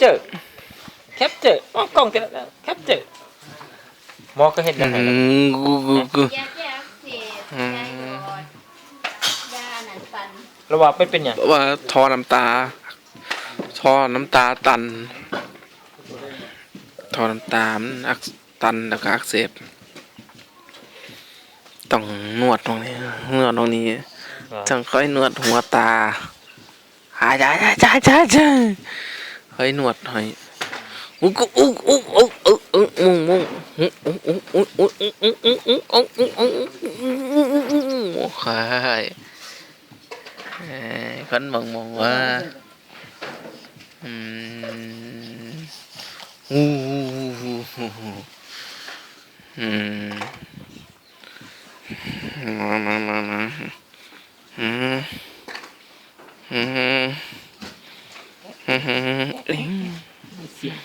เจอร์แคปเจอร์กล้องเต็มแล้วแคปเจอร์หมอก็เห็นอืยังไงล่ะมกูกูกูยาแก้อักเสบยาหยอดยาหนันฟันแล้วว่าเป็นเป็นหยังว่าทอน้ำตา ทอน้ำตาตัน ทอน้ำตามันอักตันแล้วก็อักเสบต้องนวดตรงนี้นวดตรงนี้ต้องค่อยนวดหัวตาหาจ้าจ้าจ้าจ้าจ้าค่ อยนวดให้อุ๊กอุ๊กอุ๊กอุ๊กอุ๊กอุ๊กมุงมุงอุ๊กอุ๊กอุ๊กอุ๊กอุ๊กอุ๊กอุ๊กอุ๊กอุ๊กอุ๊กอุ๊กค่อยคนมองมองว่าอืมอู้อืมมามามามาอืมอืมอื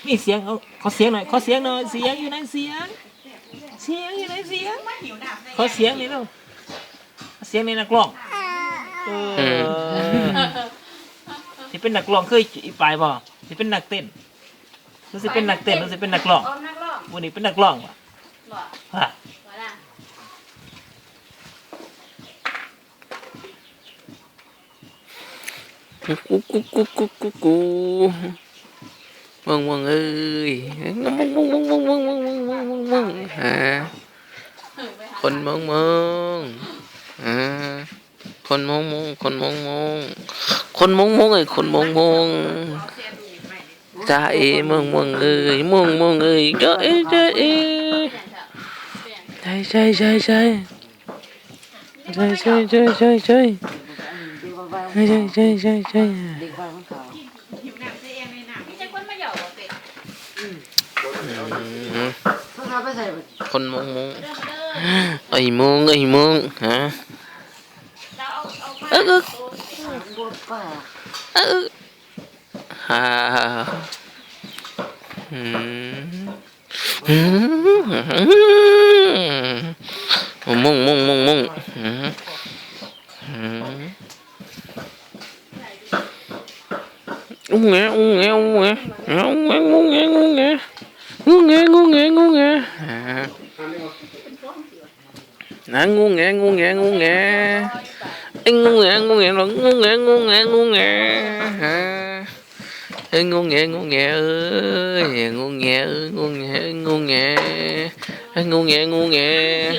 มีเสียงเอาขอเสียงหน่อยเขอเสียงหน่อย เสียงอยู่ไหนเสียง เสียงอยู่ไหนเสียงเขอเสียงนี่แล้วเสียงในนักร้องเออที่เป็นนักร้องเคยอีปายบ่ที่เป็นนักเต้นรู้สึกเป็นนักเต้นรู้สึกเป็นนักร้องออมนักร้องวันนี้เป็นนักร้องว่ะ Cú cú cú cú cú cú. Vâng vâng ơi. À. Con mông mông. À. Con mông mông, con mông mông. Con mông mông ơi, con mông mông. Chạy mông mông ơi, mông mông ơi. Chạy chạy. Chạy chạy chạy chạy. Chạy chạy chạy. ใช่ใช่ใช่ใช่ใเด็กบ้านของเขาหิวน้ำเสีเองในน้ำนี่จะคนมาหยอกเอาเป็ดคนมุงมุงไอ้มุงไอ้มุงฮะเออเออเออฮ่าอืมฮึมมุ่งมุ่งมุ่งมุ่งอืม Ngu nghe, ngu nghe, ngu nghe. Ngu nghe, ngu nghe, ngu nghe. Ngu nghe, ngu nghe, ngu nghe. Ngu nghe, ngu nghe, ngu nghe. Ngu nghe, ngu nghe, ngu nghe, ngu nghe, ngu nghe. Ê, ngu nghe. Ngu nghe, ngu nghe, ngu nghe. Ngu nghe, ngu nghe.